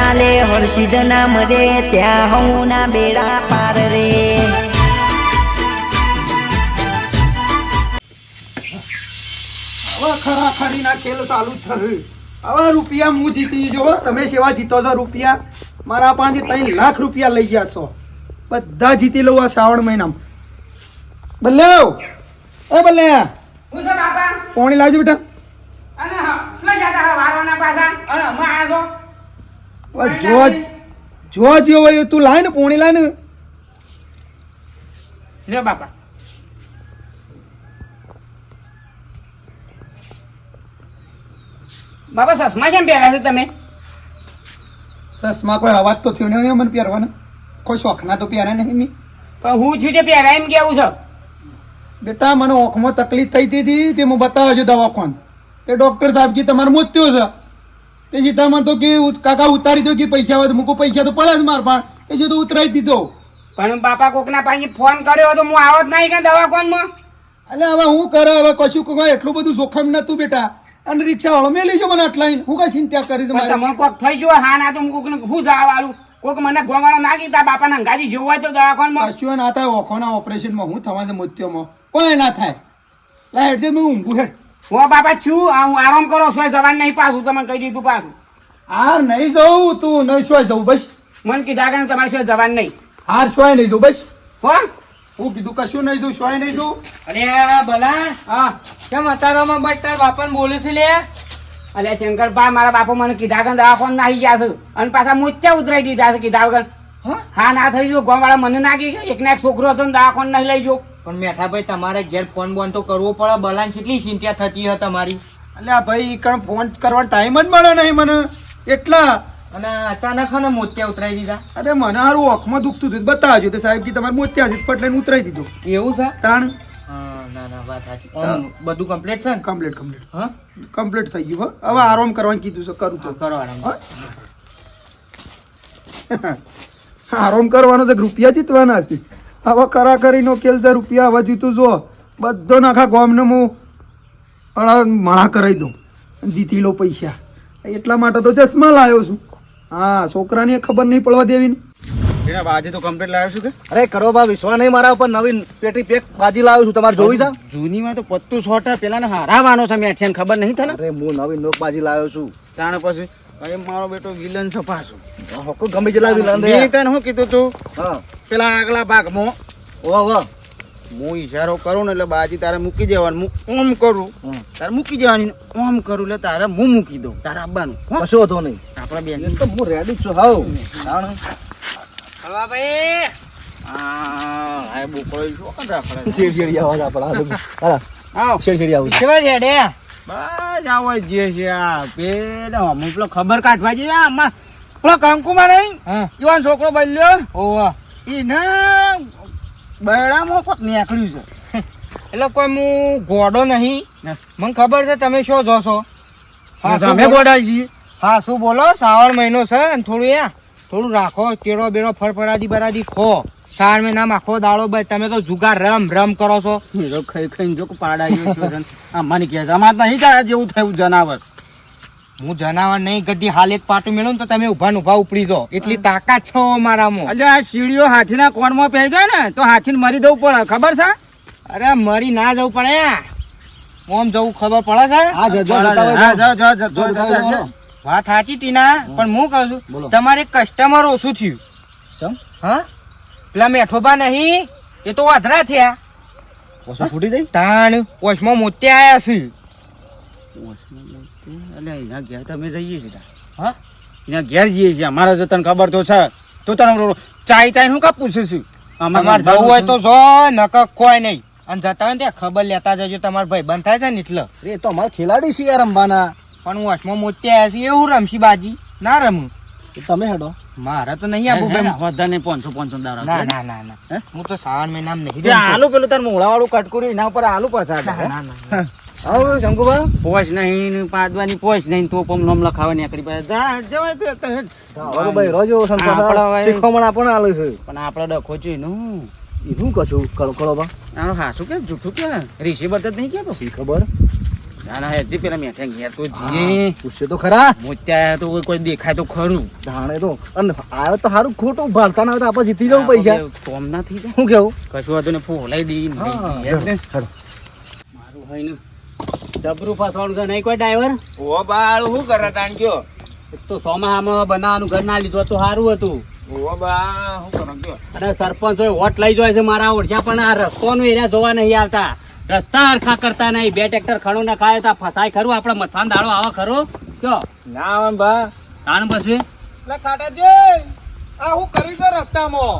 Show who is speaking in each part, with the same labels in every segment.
Speaker 1: ચાલે હર્ષિદ નામ રે ત્યાં હું ના બેડા પાર રે.
Speaker 2: હવે ખરા ના ખેલ ચાલુ થયું. હવે રૂપિયા હું જીતી જો તમે સેવા જીતો છો રૂપિયા. મારા પાસે ત્રણ લાખ રૂપિયા લઈ ગયા છો. બધા જીતી લઉં આ શ્રાવણ મહિનામાં. બલ્લે એ
Speaker 3: બલ્લે.
Speaker 2: કોણી લાવજો બેટા.
Speaker 3: અને હા, શું જાતા હા વારોના પાછા? અને હમણાં આવ્યો
Speaker 2: જો હોય તું લાય ને પોણી લાય ને.
Speaker 3: લ્યો બાપા. બાપા સસમા કેમ પહેર્યા છે તમે?
Speaker 2: સસમા કોઈ અવાજ તો થયો નહીં મને પહેરવાનો. કોઈ શોખના તો પહેરે નહીં મી.
Speaker 3: પણ હું છું તે પહેરા એમ કેવું છે?
Speaker 2: બેટા મને ઓખમાં તકલીફ થઈ હતી તે હું બતાવજો દવાખાન. તે ડોક્ટર સાહેબ કે તમારે મોત્યો છે. તે સીધા મને તો કે કાકા ઉતારી દો કે પૈસા હોય તો મૂકો પૈસા તો પડે જ માર પણ. એ જો તો ઉતરાઈ દીધો.
Speaker 3: પણ બાપા કોકના પાસે ફોન કર્યો તો હું આવત નહીં કે દવાખાનમાં?
Speaker 2: એટલે હવે હું કરે? હવે કશું કોઈ એટલું બધું જોખમ નતું બેટા. અને રિક્ષા વાળો મેં લેજો મને આટલા હું કઈ ચિંતા કરીશ
Speaker 3: દઉં
Speaker 2: મારે?
Speaker 3: તમને કોક થઈ ગયો હા ના તો હું કોકને હું જવા વાળું કોક મને ગોવાળો ના કીધા બાપાના અંગાજી જોવું તો દવાખાનમાં?
Speaker 2: કશું ના થાય ઓખોના ઓપરેશનમાં હું થવા છે મોત્યોમાં. કોઈ ના થાય. લા હેડ મેં ઊંઘું હેડ.
Speaker 3: હો બાપા છું? હું આરામ કરો સોય જવાન નહીં પાછું તમને કહી દીધું પાછું.
Speaker 2: હાર નહીં જવું તું નહીં સોય જવું બસ.
Speaker 3: મને કીધા કે તમારે સોય જવાન નહીં.
Speaker 2: હાર સોય નહીં જવું બસ.
Speaker 3: હો?
Speaker 2: હું કીધું કશું નહીં જવું સોય નહીં જવું
Speaker 4: અરે ભલા.
Speaker 3: હા.
Speaker 4: કેમ અતારામાં બસ તાર બાપાને બોલે છે લે?
Speaker 3: અલ્યા શંકરભા મારા બાપુ મને કીધા કે દવા ફોન નાખી ગયા છે. અને પાછા મોત્યા ઉતરાઈ દીધા છે કીધા વગર.
Speaker 4: હા?
Speaker 3: હા ના થઈ ગયો ગોવાળા મને નાખી ગયો. એક ના એક છોકરો હતો ને ફોન નહીં લઈ જો
Speaker 4: પણ મેઠાભાઈ તમારે ઘેર ફોન બોન તો કરવો પડે. બલાન કેટલી ચિંતા થતી હે તમારી?
Speaker 2: એટલે આ ભાઈ કણ ફોન કરવાનો ટાઈમ જ મળે નહીં મને. એટલા.
Speaker 4: અને અચાનક ને મોતિયા ઉતરાઈ દીધા.
Speaker 2: અરે મને હારું ઓખમાં દુખતું હતું બતાવજો તો સાહેબ કે તમારે મોત્યા છે પટલે ઉતરાઈ દીધું.
Speaker 4: એવું છે?
Speaker 2: તાણ.
Speaker 4: હા ના ના વાત સાચી. બધું કમ્પ્લીટ છે ને?
Speaker 2: કમ્પ્લીટ કમ્પ્લીટ
Speaker 4: હા?
Speaker 2: કમ્પ્લીટ થઈ ગયું હો. હવે આરામ કરવાનું કીધું છે કરું તો.
Speaker 4: કરો? આરામ
Speaker 2: કરવાનો તો રૂપિયા જીતવાના છે. હવે કરા કરીને કેલ છે રૂપિયા હવે જીતું જો બધો નાખા ગોમને હું અડા મણા કરાવી દઉં જીતી લો પૈસા. એટલા માટે તો ચશ્મા લાવ્યો છું. હા છોકરાને ખબર નહીં પડવા દેવી ને.
Speaker 5: આજે તો કમ્પ્લીટ લાવ્યો છું કે?
Speaker 6: અરે કરો બા વિશ્વા નહીં મારા ઉપર. નવીન પેટી પેક બાજી લાવ્યો છું. તમારે જોઈ છે?
Speaker 5: જૂનીમાં તો પત્તું છોટા પેલા હારાવાનો છે મેચ છે ખબર નહીં થાય
Speaker 6: અરે હું નવીન નોક બાજી લાવ્યો છું.
Speaker 5: તાણે પછી અરે મારો બેટો વિલન છે પાછો.
Speaker 6: હોકો ગમે જેલા વિલન
Speaker 5: મેં તને શું કીધું તું?
Speaker 6: હા.
Speaker 5: પેલા આગલા ભાગમાં
Speaker 6: વાહ વાહ
Speaker 5: હું ઈશારો કરું ને એટલે બાજી તારે મૂકી દેવાનું. હું ઓમ કરું. તારે મૂકી દેવાની ઓમ કરું એટલે તારે હું મૂકી દઉં. તારે આવવાનું હો?
Speaker 6: કશો હતો નહીં.
Speaker 5: આપણા બેન.
Speaker 6: તો હું રેડી છું હાવ.
Speaker 4: હવા ભાઈ.
Speaker 5: હા બોકળો શું
Speaker 6: આવાજ આપણા
Speaker 5: આવ
Speaker 6: શેર શેરી આવું
Speaker 4: કેવા રેડે
Speaker 5: બસ આવો જે છે આ. પેલો અમુક ખબર કાઢવા જઈએ આમાં પેલો કંકુમાં નહીં? યુવાન છોકરો બદલ્યો.
Speaker 4: ઓવા
Speaker 5: એને બૈડામાં કોક નીકળ્યું છે.
Speaker 4: એટલે કોઈ હું ગોડો નહીં. મને ખબર છે તમે શું જોશો?
Speaker 5: અમે
Speaker 4: બોલો?
Speaker 5: છીએ.
Speaker 4: હા શું બોલો શ્રાવણ મહિનો છે અને થોડું યા થોડું રાખો કેળો બેડો ફરફરાદી બરાદી ખો. શ્રાવણ મહિનામાં આખો દાડો ભાઈ તમે તો જુગાર રમ રમ કરો છો.
Speaker 5: ખાઈ ખાઈને જો પાડાયો છે ને. આ મને કહે છે અમારે નહીં થાય જેવું થયું જનાવર.
Speaker 4: હું જનાવર નહીં ગધી હાલ એક પાટું મેળવું ને તો તમે ઊભા ને ઊભા ઉપડી દો એટલી તાકાત છો મારામાં
Speaker 5: એટલે આ સીડીઓ હાથીના કોણમાં પહેરી જાય ને તો હાથીને મરી દઉં પડે ખબર છે?
Speaker 4: અરે મરી ના જવું પડે. ઓમ જવું ખબર પડે છે. વાત સાચી ટીના પણ હું કહું છું તમારે કસ્ટમર ઓછું થયું. હા? પેલા મેઠોબા નહીં એ તો વાધરા થયા.
Speaker 6: ઓછો ફૂટી જાય?
Speaker 4: તાણ ઓછમાં મોતે આયા છે.
Speaker 5: એટલે એના ઘેર તમે જઈએ છીએ
Speaker 4: હા?
Speaker 5: એના ઘેર જઈએ છીએ. અમારે જો તને ખબર તો છે. તો તને ચાય ચાય હું કા પૂછે છે
Speaker 4: તમારે જવું હોય તો જો નક કોઈ નહીં. અને જતા હોય ને ત્યાં ખબર લેતા જજો તમારા ભાઈ બંધ થાય છે ને એટલે.
Speaker 6: એ તો અમારે ખેલાડી છે રમવાના
Speaker 4: પણ હું વચમાં મોતી આવ્યા છીએ એવું રમશી બાજી? ના રમું.
Speaker 6: તમે હેડો.
Speaker 4: મારે તો નહીં આપું ભાઈ
Speaker 5: વધારે પાંચસો પાંચસો દાડા
Speaker 4: ના ના ના ના.
Speaker 5: હું?
Speaker 4: તો શ્રાવણ મહિનામાં નહીં
Speaker 5: આલુ પેલું તાર મોળા વાળું કટકુરી એના ઉપર આલુ પાછા
Speaker 4: ના, ના,
Speaker 6: આવો શંકુભા.
Speaker 5: પોચ નહીં પાદવાની પોચ નહીં તો પમ નોમ લખાવાની નીકળી પાસે. જા જવાય તો.
Speaker 6: બરોબર રોજો
Speaker 5: આપણા ભાઈ-
Speaker 6: શીખવામણ આપણને આલે છે.
Speaker 5: પણ આપણે ડખો છે નું
Speaker 6: એ શું કશું કળો કળો બા.
Speaker 5: આનો હાસું કે જૂઠું કે? ઋષિ બરત નહીં કેતો
Speaker 6: શી ખબર?
Speaker 7: ના ના હેજી પેલા મેઠે ઘેર તો જીએ
Speaker 6: પૂછે તો ખરા.
Speaker 7: મોત્યા તો કોઈ- દેખાય તો ખરું.
Speaker 6: જાણે તો. અને આવે તો સારું ખોટું ભરતા ના આપણે જીતી જવું પૈસા.
Speaker 7: કોમ ના થઈ જાય.
Speaker 6: શું કેવું?
Speaker 7: કશું હતું ને ફોલાઈ દઈ
Speaker 8: મારું હોય ને જબરું ફસવાનું છે નહીં કોઈ ડ્રાઈવર?
Speaker 7: ઓ બાળ શું કરે તાણ કયો?
Speaker 8: તો સોમાહામાં બનાવવાનું ઘર ના લીધું તો સારું હતું.
Speaker 7: ઓ બા શું કરો કયો?
Speaker 8: અને સરપંચ હોય વોટ લઈ જાય છે મારા ઓળખ્યા પણ આ રસ્તાનું એરિયા જોવા નહીં આવતા. રસ્તા હરખા કરતા નહીં. બે ટ્રેક્ટર ખડું ના ખાય તો ફસાય ખરું? આપણે મથાન દાડો આવા ખરો? કયો?
Speaker 7: ના આવે બા.
Speaker 8: તાણ પછી?
Speaker 2: એટલે ખાટાજી આ હું કરી દો રસ્તામાં?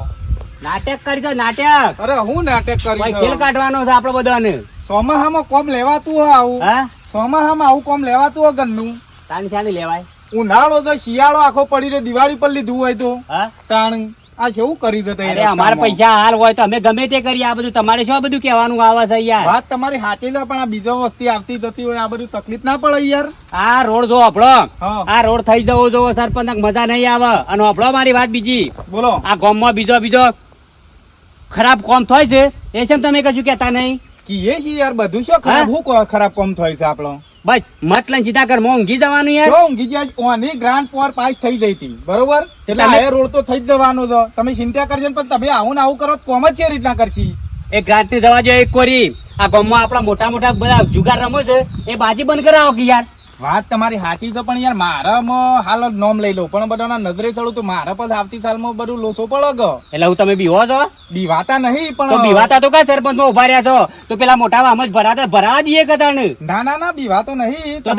Speaker 8: નાટક કરી દો નાટક.
Speaker 2: અરે હું નાટક
Speaker 8: કોઈ ખેલ કાઢવાનો છે આપણે બધાને?
Speaker 2: સોમાહામાં કોમ લેવાતું હોય આવું.
Speaker 8: હા?
Speaker 2: સોમાહામાં આવું કોમ લેવાતું હોય ગન્નું
Speaker 8: તાણ ચાલી લેવાય?
Speaker 2: ઉનાળો તો શિયાળો આખો પડી રહ્યો દિવાળી પર લીધું હોય તો.
Speaker 8: હા?
Speaker 2: તાણ આ શું કરી દો
Speaker 8: અરે અમારા પૈસા હાલ હોય તો અમે ગમે તે કરીએ આ બધું તમારે શું આ બધું કહેવાનું આવે છે યાર?
Speaker 2: વાત તમારી સાચી છે પણ આ બીજો વસ્તી આવતી જતી હોય આ બધું તકલીફ ના પડે યાર.
Speaker 8: આ રોડ જો આપણો. આ રોડ થઈ જવો જો સરપંચ મજા નહીં આવે. અને આપણો મારી વાત બીજી.
Speaker 2: બોલો.
Speaker 8: આ ગામમાં બીજો બીજો ખરાબ કોમ થાય છે એ છે તમે કશું કહેતા નહીં?
Speaker 2: કીએ છીએ યાર બધું શું ખરાબ
Speaker 8: હું?
Speaker 2: ખરાબ કોમ થાય છે આપણો?
Speaker 8: બસ મત લઈને સીધા કર મોંઘી જવાનું યાર.
Speaker 2: મોંઘી જાય ઓની ગ્રાન્ડ પોર પાસ થઈ જઈ હતી બરોબર? એટલે આ રોડ તો થઈ જ જવાનો છે. તમે ચિંતા કરજો પણ તમે આવું ને આવું કરો કોમ જ છે રીતના કરશી.
Speaker 8: એ રાતની જવા જો એક કોરી. આ ગામમાં આપણા મોટા મોટા બધા જુગાર રમો છે એ બાજી બંધ કરાવો કે યાર?
Speaker 2: વાત તમારી સાચી છે પણ યાર મારામાં હાલ જ નોમ લઈ લઉં. પણ બધાના નજરે ચડું તો મારા પર આવતી સાલમાં બધું લોસો પડે ગો
Speaker 8: એટલે હું તમે બીવો છો?
Speaker 2: બીવાતા નહીં પણ
Speaker 8: બીવાતા તો કા સરપંચમાં ઊભા રહ્યા છો? તો પેલા મોટા આમ જ ભરાતા ભરા દઈએ કદાણ
Speaker 2: ના ના ના બીવાતો નહીં.
Speaker 8: તો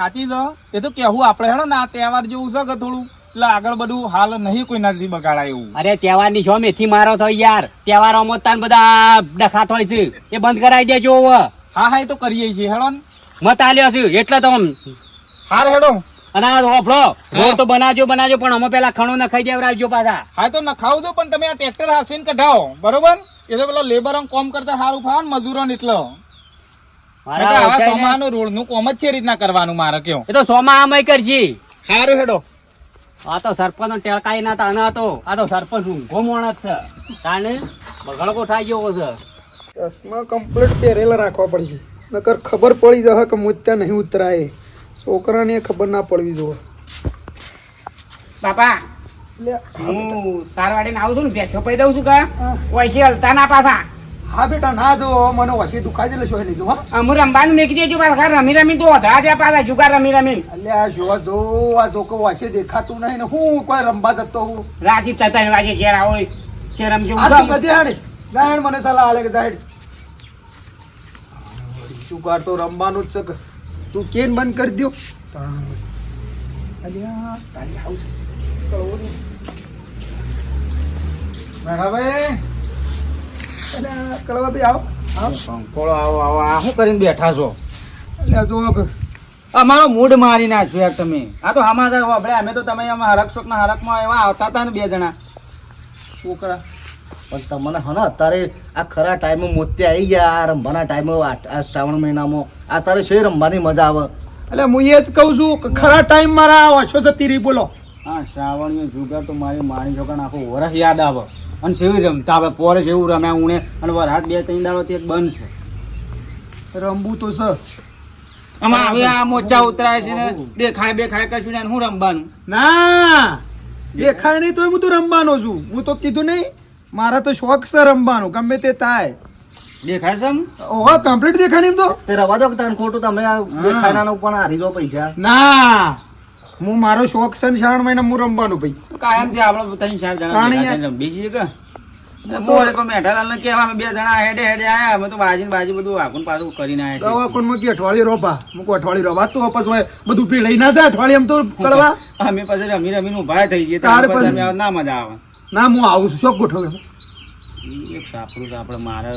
Speaker 2: સાચી છો. એ તો કેવું આપણે હેડો ના તહેવાર જેવું છે કે થોડું? એટલે આગળ બધું હાલ નહીં કોઈ નથી બગાડાય. એવું
Speaker 8: અરે તહેવારની છો મેથી મારો થયો યાર. તહેવારોમાં તાન બધા ડખાત હોય છે. એ બંધ કરાવી દેજો
Speaker 2: હા હા એ તો કરીએ છીએ હેડો ને.
Speaker 8: મત આલ્યો છું. એટલે તો આમ
Speaker 2: હાર હેડો.
Speaker 8: અને આ ઓફળો રોડ તો બનાવજો બનાવજો પણ અમે પેલા ખણો નખાઈ ખાઈ દેવરાવજો પાછા.
Speaker 2: હા તો નખાવું દો પણ તમે આ ટ્રેક્ટર હાસવીને કઢાવો. બરોબર? એ તો પેલા લેબર કોમ કરતા સારું ફાવે ને મજૂરો ને એટલો.
Speaker 8: મારા
Speaker 2: આવા
Speaker 8: ઓળખાય ને.
Speaker 2: સોમાનું રોડનું કોમ જ છે એ રીતના કરવાનું મારે કેવું
Speaker 8: એ તો સોમા આમય કરજી.
Speaker 2: હારું હેડો.
Speaker 8: આ તો સરપંચ નો ટેળકાઈ ના તાણે હતો. આ તો સરપંચ ઊંઘો મોણ જ છે. તાણે બગડકો થાય જેવો છે.
Speaker 2: ચશ્મા કમ્પ્લીટ પહેરેલા રાખવા પડશે. નકર ખબર પડી જશે કે મોત્યા નહીં ઉતરાય. છોકરાને ખબર ના પડવી જોઈએ
Speaker 8: બાપા હું સારવાડી આવું છું ને બે પૈ દઉં છું કે? ઓછી હલતા ના પાછા.
Speaker 2: હા બેટા ના જો મને ઓછી દુખાઈ દેલે શું લીધું હા.
Speaker 8: અમુ રમવાનું મેકી દેજો પાછા રમી રમી તો વધરા છે પાછા જુગાર રમી રમી.
Speaker 2: એટલે આ જો જો આ જો કે વસી દેખાતું નહીં ને હું કોઈ રમવા જતો હું
Speaker 8: રાજી ત્રણ વાગે ઘેર આવો શેરમ જેવું
Speaker 2: આ તો
Speaker 8: છે.
Speaker 2: કદી હાડે? ગાયણ મને સલાહ આલે કે જુગાર તો રમવાનું જ છે તું કેન બંધ કરી દ્યો. અલ્યા તારી હાઉસ. કળવાભાઈ આવો.
Speaker 7: કંકોળો આવો આવો. આ શું કરીને બેઠા છો?
Speaker 2: એટલે જો
Speaker 7: અમારો મૂડ મારી નાખ્યો યાર તમે. આ તો સમાચાર વાપરે અમે તો તમે હરક શોકના હરકમાં એવા આવતા હતા ને બે જણા.
Speaker 2: છોકરા
Speaker 6: પણ તમને હને અત્યારે આ ખરા ટાઈમે મોતી આવી ગયા આ રમવાના ટાઈમે આ શ્રાવણ મહિનામાં. આ તારે છે રમવાની મજા આવે.
Speaker 2: એટલે હું એ જ કહું છું કે ખરા ટાઈમ મારા ઓછો જતી રહી બોલો.
Speaker 7: હા શ્રાવણીય જુગાર તો મારી માણી છોકરાને આખું વરસ યાદ આવે. અને જેવી રમતા આવે પોરે જેવું રમ્યા ઉણે. અને વરસાદ બે ત્રણ દાડો તે બંધ છે.
Speaker 2: રમવું તો છે.
Speaker 7: આમાં હવે આ મોચા ઉતરાય છે ને દેખાય બેખાય કશું ને હું રમવાનું.
Speaker 2: ના દેખાય નહીં તો હું તો રમવાનો છું. હું તો કીધું નહીં મારા તો શોખ છે રમવાનો ગમે તે થાય.
Speaker 7: દેખાય છે આમ?
Speaker 2: ઓહો કમ્પ્લીટ દેખાય નહીં એમ તો?
Speaker 6: તે રવા દો તને ખોટું તમે આ દેખાડાનું પણ હારી દો પૈસા.
Speaker 2: ના હું મારો શોખ છે ને શ્રાવણ મહિના હું રમવાનું ભાઈ.
Speaker 7: કાયમ છે આપણે ત્રણ ચાર જણા છીએ કે? તો બાજી ને બધું
Speaker 2: લઈ ના અઠવાડિયે એમ
Speaker 7: રમી રમીને ઊભા થઈ અમે ના મજા આવે.
Speaker 2: ના હું આવું છું. શોખ ગોઠવે
Speaker 7: એક સાપરું તો આપણે મારે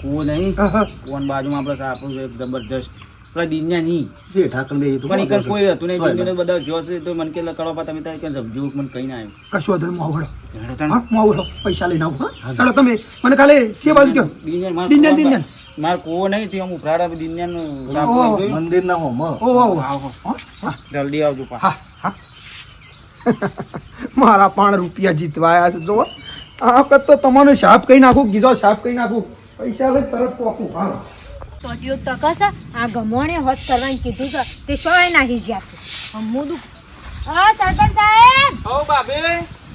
Speaker 7: કૂવો નહીં. કોણ બાજુમાં આપણે સાપરું છે જબરદસ્ત પેલા નહીં.
Speaker 6: જેઠા કરી લઈએ તું
Speaker 7: પણ કોઈ હતું નહીં.
Speaker 6: હોય
Speaker 7: બધા જોશે તો મને કે પા તમે તારે કઈ સમજવું મને કઈ ના
Speaker 2: કશું આવડો.
Speaker 7: આવ્યું હેડો
Speaker 2: હા હું આવડો. પૈસા લઈને આવું ચાલો તમે મને કાલે છે બાજુ કયો
Speaker 7: કૂવો નહીં તે હું ઉફરાડા દિન્યાનું
Speaker 2: ઓહો.
Speaker 6: મંદિર ના હોમ
Speaker 2: ઓ આવો
Speaker 7: આવો.
Speaker 2: હા.
Speaker 7: જલ્દી આવજો પા.
Speaker 2: હા હા. મારા પણ રૂપિયા જીતવાયા છે જો આ વખત તો તમારો સાફ કહી નાખું કીધો સાફ કહી નાખું. પૈસા લઈ તરત પોકું હા
Speaker 9: ચોટીઓ ટકસ આ ગમોણે હોત કરવાનું કીધું છે તે શોય નાહી ગયા છે. હમુદું હા સરપંચ સાહેબ!
Speaker 7: હો બાબે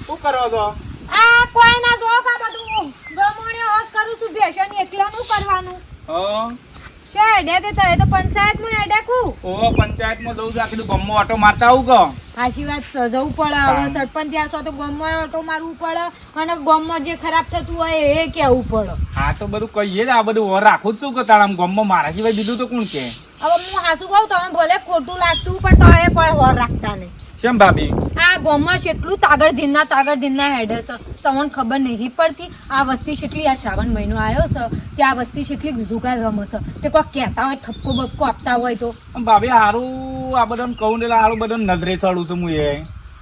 Speaker 7: શું કરો છો?
Speaker 9: આ કોઈ ના જો કા બધું? ગમોણે હોત કરું છું ભેષણ એકલાનું કરવાનું. છે એડે તે તો તો પંચાયતમાં એડે કુ
Speaker 7: ઓ પંચાયતમાં જવું છે આ કીધું ગમો ઓટો મારતા આવું કહો.
Speaker 9: આશી વાત સજવું પડે હવે સરપંચ ત્યાં છો તો ગમમાં ઓટો મારવું પડે અને ગમમાં જે ખરાબ થતું હોય એ કેવું પડે.
Speaker 7: હા તો બધું કહીએ ને આ બધું રાખું જ શું કે તારા ગમમાં મારા સિવાય બીજું તો કોણ કે?
Speaker 9: હવે હું હાસુ કહું તમે ભલે ખોટું લાગતું પણ તો એ કોઈ હોર રાખતા નહીં.
Speaker 7: કેમ ભાભી?
Speaker 9: આ ગામમાં કેટલું તાગડ ધીનના તાગડ ધીનના હેડે છે તમને ખબર નહીં પડતી આ વસ્તી કેટલી આ શ્રાવણ મહિનો આવ્યો છે કે આ વસ્તી કેટલી જુગાર રમે છે તે કોઈ કહેતા હોય ઠપકો બપકો આપતા હોય તો.
Speaker 7: ભાભી હારું આ બધાને કહું ને હારું બધાને નજરે ચડું છું હું એ.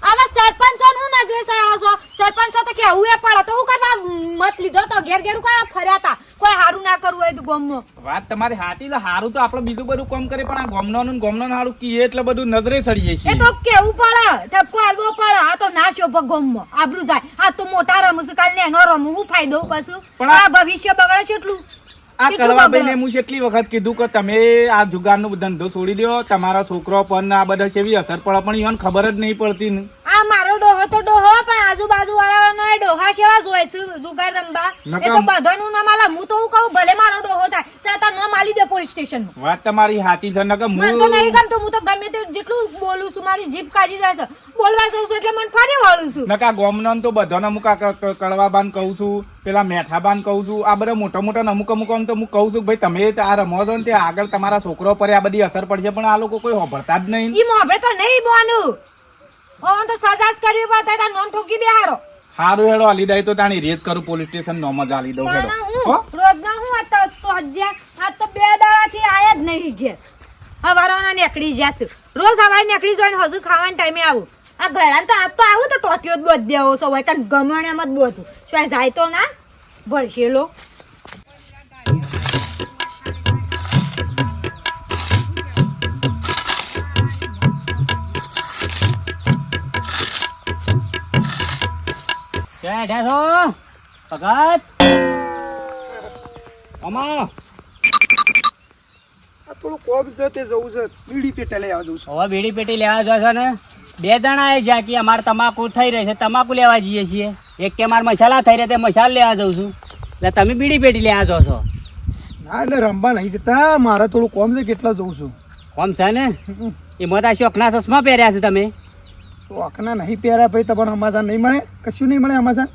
Speaker 9: આવા સરપંચો નું નજરે ચડો છો? સરપંચો તો કેવું એ પડે? તો હું કરવા મત લીધો તો ઘેર ઘેર કરવા ફર્યા તા કોઈ હારું ના કરવું હોય તો ગોમમાં
Speaker 7: વાત તમારી હાથી તો હારું તો આપણે બીજું બધું કામ કરીએ પણ આ ગમનાનું ગમનાનું હારું કીએ એટલે બધું નજરે ચડીએ
Speaker 9: એ
Speaker 7: છીએ
Speaker 9: તો કેવું પડે? ઠપકો આલવો પડે. આ તો ના શોભ ગોમમાં આબરૂ જાય. આ તો મોટા રમું છું કાલ નેનો રમું હું ફાયદો પાછું?
Speaker 7: પણ આ-
Speaker 9: ભવિષ્ય બગડે છે એટલું?
Speaker 7: આ કડવાભાઈને? હું કેટલી વખત કીધું કે તમે આ જુગારનો ધંધો છોડી દો તમારા છોકરો પર આ બધા કેવી અસર પડે પણ એને ખબર જ નહીં પડતી
Speaker 9: આ મારો ડોહો તો ડોહો પણ આજુબાજુ વાળાનો એ ડોહા સેવા જોય છે જુગાર રમવા. એ તો બધાનું ના માલા હું તો હું કહું ભલે મારો ડોહો થાય તો ન માલી દે પોલીસ સ્ટેશન.
Speaker 7: વાત તમારી હાથી છે નકર
Speaker 9: મને તો નહીં ગમતો હું તો ગમે તે જેટલું બોલું છું મારી જીભ કાઢી જાય છે. બોલવા જઉં છું એટલે મને ફરી વાળું છું.
Speaker 7: નકા ગોમનન તો બધાને અમુક કળવા ક- કહું છું પેલા મેઠાબાન કહું છું આ બધા મોટા મોટા અમુક અમુક તો હું કહું છું ભાઈ તમે આ રમો છો ને તે આગળ તમારા છોકરો પર આ બધી અસર પડશે પણ આ લોકો કોઈ હોભળતા જ નહીં.
Speaker 9: ઈ મોભે તો નહીં બોનું. ઓન તો સજા જ કરવી પડે તાર નોન ઠોકી બેહારો
Speaker 7: હારું હેડો આલી દઈ તો તાણી રેસ કરું પોલીસ સ્ટેશન નો મજા આલી દઉં હેડો.
Speaker 9: તાણા
Speaker 7: હો?
Speaker 9: હું? આ તો તો આ તો બે દાડાથી આયા જ નહીં ઘેર. હવારોના નીકળી જ્યા છે. રોજ હવારે નીકળી જોઈને હજુ ખાવાના ટાઈમે આવું. આ ઘણા તો આજ તો આવું તો ટોટીઓ જ બોધ દેવો છો હોય કારણ ગમણ એમ જ બોધું. શું જાય તો ના? ભરશેલો
Speaker 8: ક્યાં હેઠા છો? ભગત? અમા
Speaker 2: થોડું કોબ છે તે જવું છે. બીડી પેટે લઈ આવજો છું.
Speaker 8: હવે બીડી પેટી લેવા જો છો ને? બે જણા એ જ્યાં કે અમારે તમાકુ થઈ રહી છે તમાકુ લેવા જઈએ છીએ. એક કે મારે મસાલા થઈ રહ્યા તે મસાલા લેવા જઉં છું. એટલે તમે બીડી પેટી લેવા જાઓ છો?
Speaker 2: ના એટલે રમવા નહીં જતા. મારે થોડું કોમ છે કેટલા જવું છું.
Speaker 8: કોમ છે ને? એ મોટા શોખના ચશ્મા પહેર્યા છે તમે.
Speaker 2: શોખના નહીં પહેર્યા ભાઈ તમને સમાધાન નહીં મળે? કશું નહીં મળે અમાઝાન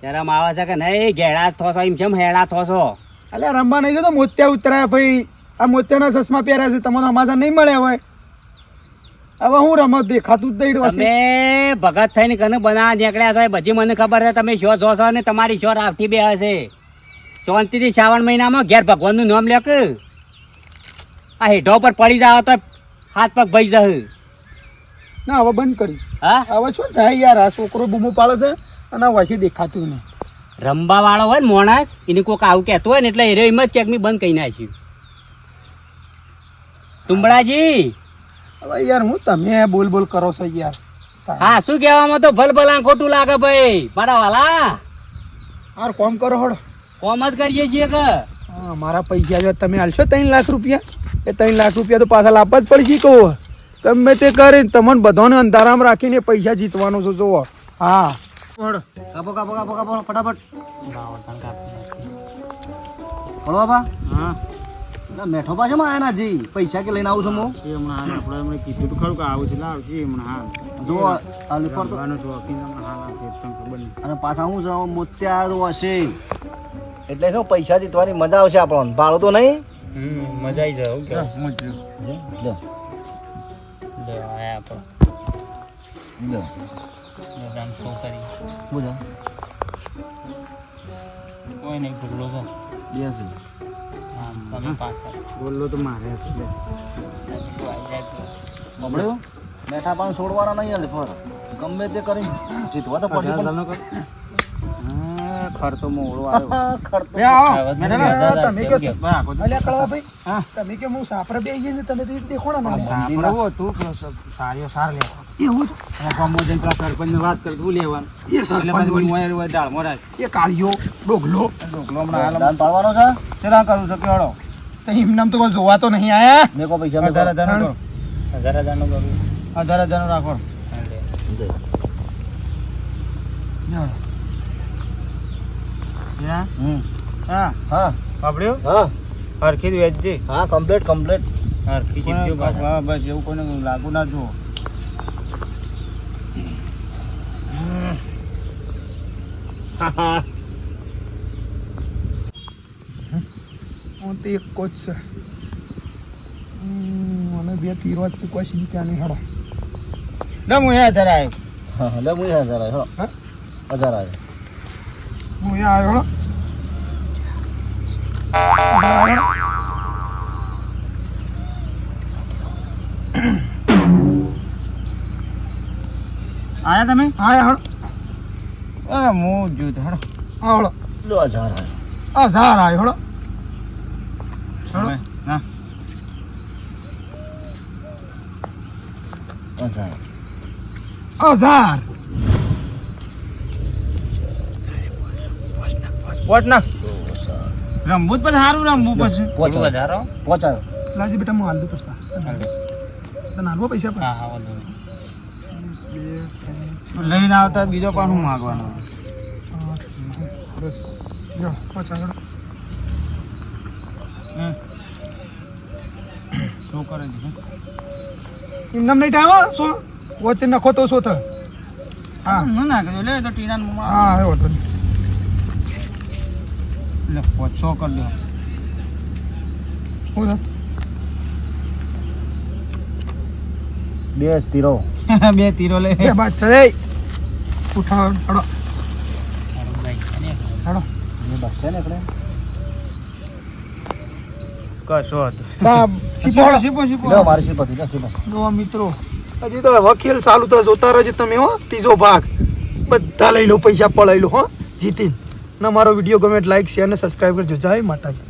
Speaker 8: શરમ આવે છે કે નહીં? ઘેડા થો છો એમ કેમ હેડા થો છો
Speaker 2: એટલે રમવા નહીં જતો મોત્યા ઉતરાયા ભાઈ આ મોત્યાના ચશ્મા પહેર્યા છે તમને સમાધાન નહીં મળે હવે. હવે હું રમત દેખાતું જ નહીં
Speaker 8: તમે ભગત થઈને કને બનાવવા નીકળ્યા છો એ બધી મને ખબર છે તમે શો જો છો ને તમારી શો આવતી બે હશે. ચોંતીથી શ્રાવણ મહિનામાં ઘેર ભગવાનનું નામ લેક આ હેઢો પર પડી જાવ તો હાથ પગ ભાઈ જશે.
Speaker 2: ના હવે બંધ કરી.
Speaker 8: હા?
Speaker 2: હવે શું થાય યાર આ છોકરો બૂમો પાડે છે અને વાસી દેખાતું નહીં.
Speaker 8: રંબા વાળો હોય ને મોણાસ એને કોક આવું કહેતો હોય ને એટલે હીરો એમ જ ક્યાંક મેં બંધ કરી નાખ્યું. તુંબડાજી
Speaker 2: હવે યાર હું તમે બોલ બોલ કરો છો યાર.
Speaker 8: હા શું કહેવામાં તો ભલ ભલા ખોટું લાગે ભાઈ? મારા વાલા?
Speaker 2: હાર કોમ કરો હોડ
Speaker 8: કોમ જ કરીએ છીએ કે?
Speaker 2: મારા પૈસા જો તમે હાલશો ત્રણ લાખ રૂપિયા? એ ત્રણ લાખ રૂપિયા તો પાછા લાવવા જ પડશે કહો ગમે તે કરીને તમને બધાને અંધારામાં રાખીને પૈસા જીતવાનો છો જોવો હા.
Speaker 6: કાપો કાપો કાપો કાપો ફટાફટ. બાબા
Speaker 7: હા.
Speaker 6: ના મેઠો પાછો માં આયા જી. પૈસા કે લઈને આવું છું હું.
Speaker 7: હમણાં આપણે કીધું તો ખરું કે આવું છે હમણાં
Speaker 6: જો આ લીપર તો
Speaker 7: નહીં.
Speaker 6: અને પાછા હું છે મોત્યારો હશે. એટલે શું પૈસા જીતવાની મજા આવશે આપણને? ભાડો તો નહીં?
Speaker 8: મજા આવી જાય ઓકે
Speaker 6: બોલો.
Speaker 7: તો. મારે
Speaker 6: મેઠા પાન છોડવાના નહીં હાલે ફર. ગમે તે કરી. જીતવા તો પડશે
Speaker 7: હા ખર્ચો મોડો આવ્યો
Speaker 6: ખરતો
Speaker 7: બે આવો.
Speaker 2: તમે
Speaker 7: કે
Speaker 2: અલ્યા કળવા ભાઈ
Speaker 7: હા.
Speaker 2: તમે કે હું સાપરે બે જઈને તમે તો દેખો ને
Speaker 7: હતું પેલો સારીઓ સાર લેવો.
Speaker 2: એવું
Speaker 7: અને કોમો જઈને પેલા સરપંચ વાત કર તું લેવાનું.
Speaker 2: એ
Speaker 7: એટલે
Speaker 2: સરપંચ
Speaker 7: પછી
Speaker 2: વળી.
Speaker 7: મોય રોય ડાળમાં રાખ.
Speaker 2: એ કાળિયો ડોગલો.
Speaker 7: ડોગલો હમણાં હાલ
Speaker 6: દાન પાડવાનો છે?
Speaker 7: ચલા કરું છે કેળો?
Speaker 2: તો એમનામ તો કોઈ જોવા તો નહીં આયા.
Speaker 6: મેં કહો પૈસા મેં
Speaker 5: હજાર. હજાર નો કરો.
Speaker 8: હજાર હજારનું કરું
Speaker 5: હજાર હજાર નો રાખો હા હા.
Speaker 6: હા.
Speaker 5: બાપડ્યો
Speaker 6: હા.
Speaker 5: હરખી જ વેચજે.
Speaker 6: હા કમ્પ્લીટ કમ્પ્લીટ
Speaker 8: હરખી પાછા.
Speaker 5: હા, બસ એવું કોઈને લાગુ ના જુઓ.
Speaker 2: હું તો એક કોચ છે. મને બે તીરો જ છે કોઈ ચિંતા નહીં હડો.
Speaker 5: હું હજાર આવ્યો
Speaker 6: હા હું હજાર આવ્યો
Speaker 2: હા?
Speaker 6: હજાર આવ્યો.
Speaker 2: હું અહીંયા આવ્યો.
Speaker 5: આયા તમે
Speaker 2: હા હેડો
Speaker 5: અરે હું જોયું હેડો
Speaker 2: હા હેડો
Speaker 6: લો હજાર
Speaker 2: આ હજાર આવ્યો હળ. હેડો
Speaker 5: ના.
Speaker 6: હજાર
Speaker 2: હજાર
Speaker 5: વોટ ના. રમવું જ પછી સારું રમવું પછી.
Speaker 6: પોચ
Speaker 8: વધારો
Speaker 6: પોચ આવ્યો
Speaker 2: લાજી બેટા હું હાલું દઉં પછી. તને હાલવો પૈસા
Speaker 8: હા હા વાંધો
Speaker 5: લઈને આવતા બીજો પણ હું માગવાનો.
Speaker 2: દસ જો હેડો
Speaker 5: શું કરે છે?
Speaker 2: એમ નહીં થાય હો શું વચ્ચે નખો તો શું થાય. હા.
Speaker 5: હું ના કર્યો લે તો ટીના
Speaker 2: હા આવ્યો તો
Speaker 5: લે પોચો કરી દો.
Speaker 2: શું
Speaker 6: બે તીરો.
Speaker 5: બે તીરો લે.
Speaker 2: એ બાદ છે
Speaker 8: ભાઈ. અને
Speaker 2: હેડો
Speaker 6: એ બસ છે ને આપણે.
Speaker 5: કશો હતો?
Speaker 2: બા સીપો
Speaker 5: શીપો
Speaker 6: લો મારી સીપો દીધા
Speaker 2: સીપો મિત્રો. હજી તો વકીલ ચાલુ તો જોતા રહેજો તમે હો. ત્રીજો ભાગ. બધા લઈ લો પૈસા પડાઈ લો હો. જીતીન. ના મારો વીડિયો ગમે લાઈક શેર અને સબસ્ક્રાઈબ કરજો. જય માતાજી.